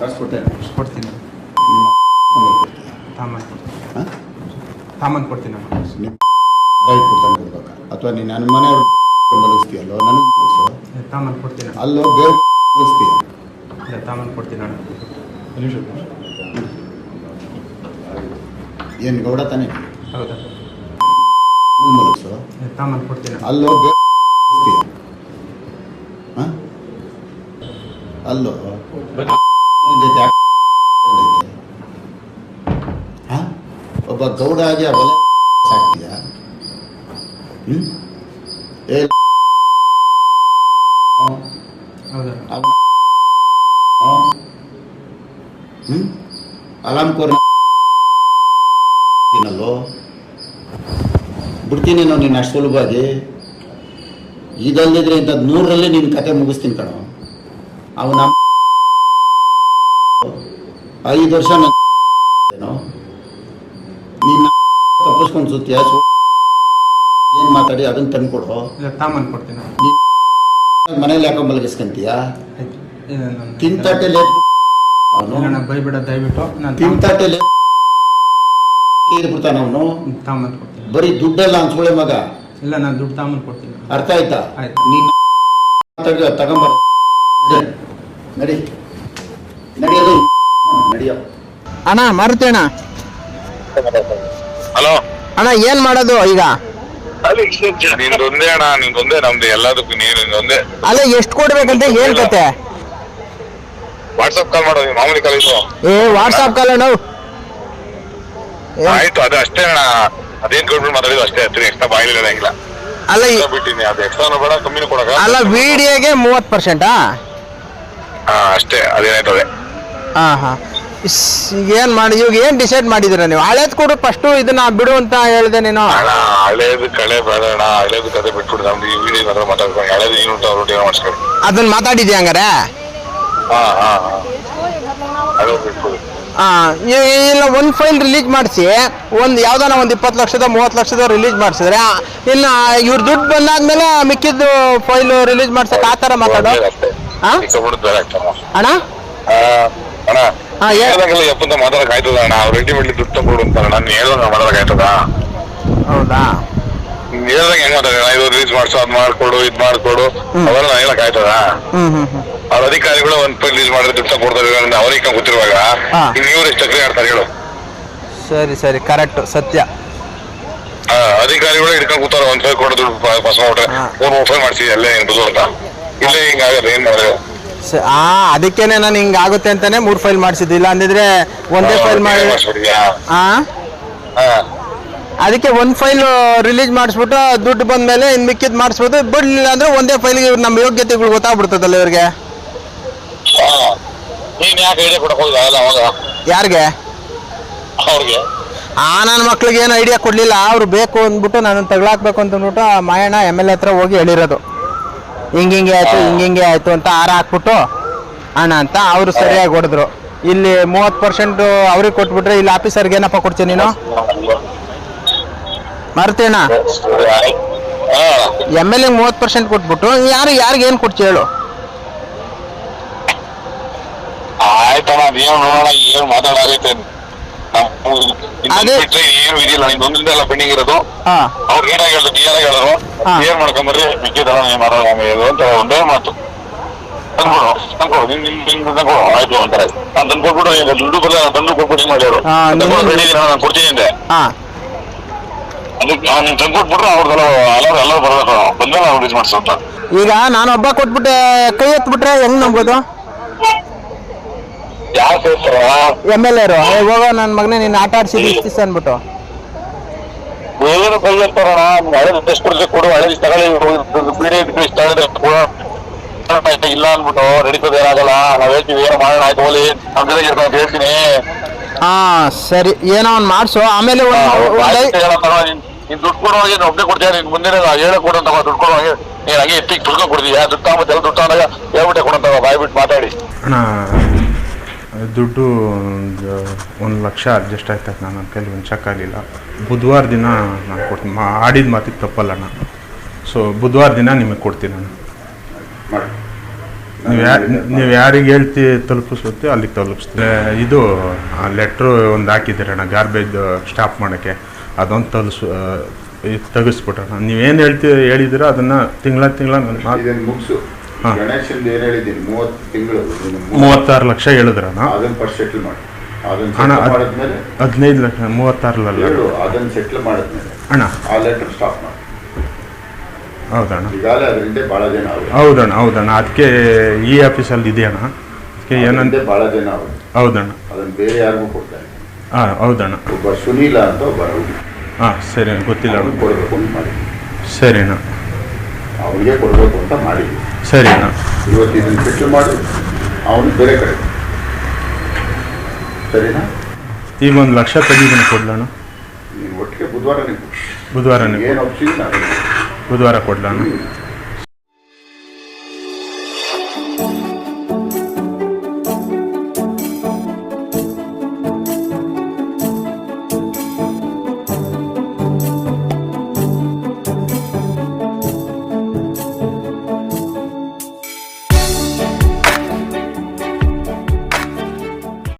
ಕಳ್ಸ್ಕೊಡ್ತೇನೆ ಕೊಡ್ತೀನಿ ತಾಮನ್ ಕೊಡ್ತೀನಿ ಹಾಂ ತಾಮನ್ ಕೊಡ್ತೀನಿ ನಿಮ್ಮ ಡೈಟ್ ಕೊಡ್ತಾನೆ ಕೊಡ್ಬೇಕಾ ಅಥವಾ ನೀನು ನನ್ನ ಮನೆಯವ್ರು ಮಲಗಿಸ್ತೀಯಲ್ಲ ನನಗೆ ಮಲಗಿಸು ಏ, ತಾಮನ್ ಕೊಡ್ತೀನಿ ಅಲ್ಲೋ ಬೇರೆ ಮಲಗಿಸ್ತೀಯ ಇಲ್ಲ ತಾಮನ್ ಕೊಡ್ತೀನಿ ಅಣ್ಣ ಏನು ಗೌಡ ತಾನೇ ಹೌದಾ ಮಲಗಿಸು ತಾಮನ್ ಕೊಡ್ತೀನಿ ಅಲ್ಲೋ ಬೇರೆ ಮಲಗಿಸ್ತೀಯ ಹಾಂ ಅಲ್ಲೋ ಜೊತೆ ಒಬ್ಬ ಗೌಡ ಆಗಿ ಆ ಒಲೆ ತಿನ್ನಲ್ಲೋ? ಬಿಡ್ತೀನೇನೋ ನೀನು ಅಷ್ಟು ಸುಲಭವಾಗಿ. ಇದಲ್ಲದಿದ್ರೆ ಇಂಥದ್ದು ನೂರರಲ್ಲಿ ನಿನ್ನ ಕತೆ ಮುಗಿಸ್ತೀನಿ ಕಣೋ. ಅವನ ಐದು ವರ್ಷ ನಾನು ಏನೋ? ನೀನು ತಪ್ಪಿಸ್ಕೊಂಡು ಸುತ್ತೀಯ ಏನು ಮಾತಾಡಿ? ಅದನ್ನ ತಂದ್ಕೊಡು ಕೊಡ್ತೀನಿ ಮನೇಲಿ ಯಾಕೋ ಮಲಗಿಸ್ಕೊಂತೀಯ? ತಿಂತಟ್ಟೆ ಲೇಟ್ ಅವನು? ಬೈಬಿಡ ದಯವಿಟ್ಟು. ನಾನು ತಿಂತಟ್ಟೆ ಲೇಟ್ ಇರ್ಬಿಡ್ತಾನ ಅವನು? ತಾಮನ್ ಕೊಡ್ತೀನಿ ಬರೀ ದುಡ್ಡಲ್ಲ ಅನ್ಸ್ಕೊಳ್ಳೆ ಮಗ? ಇಲ್ಲ ನಾನು ದುಡ್ಡು ತಾಮನ್ ಕೊಡ್ತೀನಿ. ಅರ್ಥ ಆಯ್ತಾ? ಆಯ್ತು. ನೀನ್ ತಗೊಂಬರ ನಡಿ. ಅಣ್ಣ ಮಾರುತಿ ಅಣ್ಣ. ಹಲೋ. ಅಣ್ಣ ಏನ್ ಮಾಡೋದು ಈಗ? ನಿಂದೊಂದೇ ಅಣ್ಣ ನಿಂದೊಂದೇ ನಮ್ದು ಎಲ್ಲದಕ್ಕೂ ನೀರು ನಿಂದೊಂದೇ ಅಲ್ಲ ಎಷ್ಟು ಕೊಡ್ಬೇಕಂತ ಏನ್ ಕತೆ? ವಾಟ್ಸಪ್ ಕಾಲ್ ಮಾಡೋ ನೀವು ಮಾಮೂಲಿ ಕಾಲ್ ಇದು ಏ ವಾಟ್ಸಾಪ್ ಕಾಲ್ ಅಣ್ಣ. ಆಯ್ತು ಅದು ಅಷ್ಟೇ ಅಣ್ಣ. ಅದೇನ್ ಕೊಟ್ಬಿಟ್ಟು ಮಾತಾಡಿದ್ರು ಅಷ್ಟೇ ಹತ್ತಿರ ಎಕ್ಸ್ಟ್ರಾ ಬಾಯಿಲಿ ಇಡಂಗಿಲ್ಲ ಅಲ್ಲ ಈ- ಬಿಟ್ಟಿನಿ ಅದು ಎಕ್ಸ್ಟ್ರಾನು ಬೇಡ ಕಮ್ಮಿನೂ ಕೊಡಕ ಅಲ್ಲ ವಿಡಿಯೋಗೆ ಮೂವತ್ ಪರ್ಸೆಂಟಾ ಹಾ ಅಷ್ಟೇ ಅದೇನಾಯ್ತದೆ. ಹಾ ಹಾ. ಇಸ್, ಏನ್ ಮಾಡಿ ಇವಾಗ ಏನ್ ಡಿಸೈಡ್ ಮಾಡಿದಿರ ನೀವು? ಹಳೇದ್ ಕೊಡು ಫಸ್ಟ್ ಇದನ್ನ ಬಿಡು ಅಂತ ಹೇಳಿದೆ ನೀನು. ಅಣ್ಣ ಹಳೇದು ಕಳೆ ಬೇಡ ಅಣ್ಣ ಹಳೇದು ಕತೆ ಬಿಟ್ಬಿಟ್ಟು ನಮ್ದು ಈ ವಿಡಿಯೋ ಮಾತ್ರ ಮಾತಾಡ್ಕೊಂಡು ಹಳೇದು ಏನು ಉಂಟು ಅವ್ರು ಏನೋ ಮಾಡಿಸ್ಕೊಂಡು. ಅದನ್ನ ಮಾತಾಡಿದ್ಯಾ ಹಂಗಾರೆ? ಹಾಂ ಹಾಂ ಹಳೇದು ಬಿಟ್ಬಿಡಿ. ಇಲ್ಲ ಒಂದು ಫೈಲ್ ರಿಲೀಸ್ ಮಾಡಿಸಿ ಒಂದು ಯಾವ್ದಾನ ಒಂದು ಇಪ್ಪತ್ತು ಲಕ್ಷದ ಮೂವತ್ತು ಲಕ್ಷದ ರಿಲೀಸ್ ಮಾಡಿಸಿದ್ರೆ ಇಲ್ಲ ಇವ್ರ ದುಡ್ಡು ಬಂದಾದ್ಮೇಲೆ ಮಿಕ್ಕಿದ್ದು ಫೈಲ್ ರಿಲೀಸ್ ಮಾಡ್ಸಕ್ ಆ ಥರ ಮಾತಾಡೋ. ಹಾ? ಅಣ್ಣ? ಅಣ್ಣ ಹೇಳ್ದಂಗೆಲ್ಲ ಎಪ್ಪಂತ ಮಾತಾಡಕ್ ಆಯ್ತದ ಅಣ್ಣ? ಅವ್ರು ರೆಡಿ ಮಾಡ್ಲಿ ದುಡ್ಡು ತಗೊಡು ಅಂತ ನಾನು ಹೇಳ್ದಂಗ ಮಾಡೋದಕ್ ಆಯ್ತದ? ಹೌದಾ? ಹೇಳ್ದಂಗೆ ಹೆಂಗ್ ಮಾತಾಡ ಇದು ರಿಲೀಸ್ ಮಾಡ್ಸು ಅದ್ ಮಾಡ್ಕೊಡು ಇದ್ ಮಾಡ್ಕೊಡು. ಅವೆಲ್ಲ ಹೇಳಕ್ ಆಯ್ತದ? ಅವ್ರ ಅಧಿಕಾರಿಗಳು ಒಂದ್ ರಿಲೀಸ್ ಮಾಡಿದ್ರೆ ದುಡ್ಡು ಕೊಡ್ತಾರೆ ಅವ್ರಿಗೆ ಕೂತಿರುವಾಗ ಹಾ. ಇನ್ ಇವ್ರು ಎಷ್ಟು ಚಕ್ರಿ ಆಡ್ತಾರೆ ಹೇಳು. ಸರಿ ಸರಿ. ಕರೆಕ್ಟ್ ಸತ್ಯ. ಅಧಿಕಾರಿಗಳು ಹಿಡ್ಕೊಂಡು ಕೂತಾರ ಒಂದ್ ಫೈಲ್ ಕೊಡು ದುಡ್ಡು ಪಾಸ್ ಮಾಡ್ಬಿಟ್ರೆ. ಮೂರ್ ಮೂರ್ ಫೈಲ್ ಮಾಡ್ಸಿ ಅಲ್ಲೇ ಏನ್ ಅಂತ? ಇಲ್ಲೇ ಹಿಂಗ ಆಗತ್ತೆ ಏನ್ ಮಾಡಿದ್ರೆ? ಆ ಅದಕ್ಕೇನೆ ನಾನು ಹಿಂಗ ಆಗುತ್ತೆ ಅಂತಾನೆ ಮೂರು ಫೈಲ್ ಮಾಡಿಸಿದ್ದು. ಇಲ್ಲ ಅಂದಿದ್ರೆ ಒಂದೇ ಫೈಲ್ ಮಾಡಿ ಹಾ. ಅದಕ್ಕೆ ಒಂದ್ ಫೈಲ್ ರಿಲೀಸ್ ಮಾಡಿಸ್ಬಿಟ್ಟು ದುಡ್ಡು ಬಂದ್ಮೇಲೆ ಇನ್ ಮಿಕ್ಕಿದ್ ಮಾಡಿಸ್ಬೋದು ಬಿಡ್ಲಿಲ್ಲ ಅಂದ್ರೆ ಒಂದೇ ಫೈಲ್ಗೆ ನಮ್ಮ ಯೋಗ್ಯತೆಗಳು ಗೊತ್ತಾಗ್ಬಿಡ್ತದಲ್ಲ ಇವ್ರಿಗೆ. ಯಾರಿಗೆ? ಅವ್ರಿಗೆ. ಆ ನನ್ನ ಮಕ್ಳಿಗೆ ಏನು ಐಡಿಯಾ ಕೊಡಲಿಲ್ಲ. ಅವ್ರು ಬೇಕು ಅಂದ್ಬಿಟ್ಟು ನಾನು ತಗೊಳಾಕ್ಬೇಕು ಅಂತ ಅಂದ್ಬಿಟ್ಟು ಮಾಯಣ್ಣ ಎಂ ಎಲ್ ಎ ಹತ್ರ ಹೋಗಿ ಹೇಳಿರೋದು. ಹಿಂಗೆ ಹಿಂಗೆ ಆಯ್ತು ಹಿಂಗೆ ಹಿಂಗೆ ಆಯ್ತು ಅಂತ ಆರ ಹಾಕ್ಬಿಟ್ಟು ಅಣ್ಣ ಅಂತ ಅವರು ಸರಿಯಾಗಿ ಹೊಡೆದ್ರು. ಇಲ್ಲಿ ಮೂವತ್ ಪರ್ಸೆಂಟ್ ಅವ್ರಿಗೆ ಕೊಟ್ಬಿಟ್ರೆ ಇಲ್ಲಿ ಆಫೀಸರ್ಗೆ ಏನಪ್ಪ ಕೊಡ್ತೀನಿ ನೀನು? ಮರ್ತೇಣ ಎಂ ಎಲ್ ಎ ಮೂವತ್ ಪರ್ಸೆಂಟ್ ಕೊಟ್ಬಿಟ್ಟು ಯಾರು ಯಾರಿಗೆ ಏನು ಕೊಡ್ತಿ ಹೇಳು. ಅದೇ- ಏನು ಇದಿಲ್ಲ ನಿಂದ ಒಂದ್ರಿಂದ ಎಲ್ಲ ಪೆಂಡಿಂಗ್ ಇರೋದು. ಅವ್ರು ಏನಾಗ ಹೇಳಿದ್ರು ಹೇಳಿದ್ರು? ಏನ್ ಮಾಡೋಣ ಇದು ಅಂತ ಒಂದೇ ಮಾತು. ತಂದ್ಕೊಡು ತಂದ್ಕೊಡು ನಿಮ್ ನಿಮ್ ನಿಮ್ ತಂದ್ಕೊಡು ಆಯ್ತು ಅಂತಾರೆ. ನಾನು ಈಗ ದುಡ್ಡು ಬರಲ್ಲ ನಾನು ತಂದು ಕೊಟ್ಬಿಟ್ಟು ಹಿಂಗ್ ಮಾಡ್ಯಾರು? ಹಾ, ನಾನು ಕೊಡ್ತೀನಿ ಅಂದೆ ಅದಕ್ಕೆ ನಾನು ತಂದ್ಕೊಟ್ಬಿಟ್ರೆ ಅವ್ರದ್ದೆಲ್ಲ ಎಲ್ಲರೂ ಎಲ್ಲರೂ ಬರಬೇಕು. ಬಂದ್ಮೇಲೆ ಮಾಡಿಸು ಅಂತ. ಈಗ ನಾನೊಬ್ಬ ಕೊಟ್ಬಿಟ್ಟೆ ಕೈ ಎತ್ಬಿಟ್ರೆ ಹೆಂಗ್ ನಂಬೋದು? ಯಾರು ಸೇರ್ತಾರ ಎಂ ಎಲ್ ಎರು ಹೋಗೋ ನನ್ನ ಮಗನೇ ನೀನು ಆಟ ಆಡ್ಸಿದ್ದು ಇಷ್ಟು ದಿವ್ಸ ಅಂದ್ಬಿಟ್ಟು. ಏನು ಕೈ ಇರ್ತಾರಣ ಹಳೆ ಟೆಸ್ಟ್ ಕೊಡ್ಲಿ ಕೊಡು ಹಳೆ ತಗೊಳ್ಳಿ ಬೇರೆ ಇಷ್ಟು ತಗೊಂಡ್ರೆ ಕೊಡು. ಇಲ್ಲ ಅಂದ್ಬಿಟ್ಟು ನಡೀತದೆ ಏನಾಗಲ್ಲ ನಾವ್ ಹೇಳ್ತೀವಿ ಏನೋ ಮಾಡೋಣ ಆಯ್ತು ಹೋಲಿ ನಮ್ ಜೊತೆಗೆ ಇರ್ತಾನೆ ಅಂತ ಹೇಳ್ತೀನಿ. ಹಾ ಸರಿ ಏನೋ ಒಂದು ಮಾಡಿಸು ಆಮೇಲೆ ನೀನ್ ದುಡ್ಡು ಕೊಡೋ ನೀನ್ ಒಬ್ಬನೇ ಕೊಡ್ತೀಯ ನೀನ್ ಮುಂದಿನ ಹೇಳ ಕೊಡು ದುಡ್ಡು ದುಡ್ಡು ಕೊಡುವಾಗ ನೀನ್ ಹಂಗೆ ಎತ್ತಿಗೆ ತುಳ್ಕೊಂಡು ಕೊಡ್ತೀಯ ದುಡ್ಡು ತಗೊಂಬತ್ತೆ ಎಲ್ಲ ದುಡ್ಡು ತಗೊಂಡಾಗ ಹೇಳ್ಬಿಟ್ಟೆ ಕೊಡಂತ ಬಾಯ್ಬಿಟ್ಟು ಮಾತಾಡಿ. ಅಣ್ಣ ದುಡ್ಡು ಒಂದು ಒಂದು ಲಕ್ಷ ಅಡ್ಜಸ್ಟ್ ಆಯ್ತದೆ ನಾನು ನನ್ನ ಕೈಲಿ ಆಗಲಿಲ್ಲ. ಬುಧವಾರ ದಿನ ನಾನು ಕೊಡ್ತೀನಿ. ಮಾ ಆಡಿದ ಮಾತಿಗೆ ತಪ್ಪಲ್ಲ ಅಣ್ಣ ಸೊ ಬುಧವಾರ ದಿನ ನಿಮಗೆ ಕೊಡ್ತೀನಿ ನಾನು. ನೀವು ಯಾ ನೀವು ಯಾರಿಗೆ ಹೇಳ್ತಿ ತಲುಪಿಸುತ್ತೆ ಅಲ್ಲಿಗೆ ತಲುಪಿಸ್ತೀನಿ. ಇದು ಆ ಲೆಟ್ರು ಒಂದು ಹಾಕಿದ್ದೀರಣ್ಣ ಗಾರ್ಬೇಜ್ ಸ್ಟಾಪ್ ಮಾಡೋಕ್ಕೆ. ಅದೊಂದು ತಲುಸು ತೆಗಿಸ್ಬಿಟ್ರಣ್ಣ ನೀವೇನು ಹೇಳ್ತೀವಿ ಹೇಳಿದ್ದೀರೋ ಅದನ್ನು ತಿಂಗಳ ತಿಂಗಳ ನಾನು ಇದನ್ನ ಮುಗಿಸು. ಗಣೇಶನ್ ಏನ್ ಹೇಳಿದ್ದೀನಿ? ಮೂವತ್ತು ತಿಂಗಳು ಮೂವತ್ತಾರು ಲಕ್ಷ ಹೇಳಿದ್ರ ಅದನ್ನ ಫಸ್ಟ್ ಸೆಟ್ಲ್ ಮಾಡಿ. ಅದನ್ನ ಹಣ ಮಾಡಿದ್ಮೇಲೆ ಹದಿನೈದು ಲಕ್ಷ ಮೂವತ್ತಾರು ಹೇಳು ಅದನ್ನ ಸೆಟ್ಲ್ ಮಾಡಿದ್ಮೇಲೆ ಅಣ್ಣ. ಆ ಲೆಟರ್ ಸ್ಟಾಪ್ ಮಾಡಿ. ಹೌದಣ್ಣ ಈಗಾಗಲೇ ಅದರಿಂದ ಭಾಳ ಜನ ಅವರು. ಹೌದಣ್ಣ ಹೌದಣ್ಣ. ಅದಕ್ಕೆ ಈ ಆಫೀಸಲ್ಲಿ ಇದೆಯಣ್ಣ ಅದಕ್ಕೆ ಏನಂತ ಭಾಳ ಜನ ಅವರು. ಹೌದಣ್ಣ. ಅದನ್ನ ಬೇರೆ ಯಾರಿಗೂ ಕೊಡ್ತಾರೆ. ಹಾಂ ಹೌದಣ್ಣ. ಒಬ್ಬ ಸುನೀಲ ಅಂತ ಒಬ್ಬ ರೌಡಿ ಹಾಂ ಸರಿ ಗೊತ್ತಿಲ್ಲ ಕೊಡಬೇಕು ಅಂತ ಮಾಡಿ ಸರಿ ಅಣ್ಣ. ಅವನಿಗೆ ಕೊಡಬೇಕು ಅಂತ ಮಾಡಿದ್ವಿ. ಸರಿ. ಅಣ್ಣ ಇವತ್ತು ಇದನ್ನು ಸೆಟ್ಲ್ ಮಾಡಿ ಅವನು ಬೇರೆ ಕಡೆ. ಸರಿನಾ? ಈಗ ಒಂದು ಲಕ್ಷ ಕಡಿಮೆ ಕೊಡ್ಲಣ್ಣ. ನೀವು ಒಟ್ಟಿಗೆ ಬುಧವಾರ ಬುಧವಾರ ಏನು ಒಪ್ಸಿದ್ದೀನಿ ನಾನು ಬುಧವಾರ ಕೊಡ್ಲಣ್ಣ.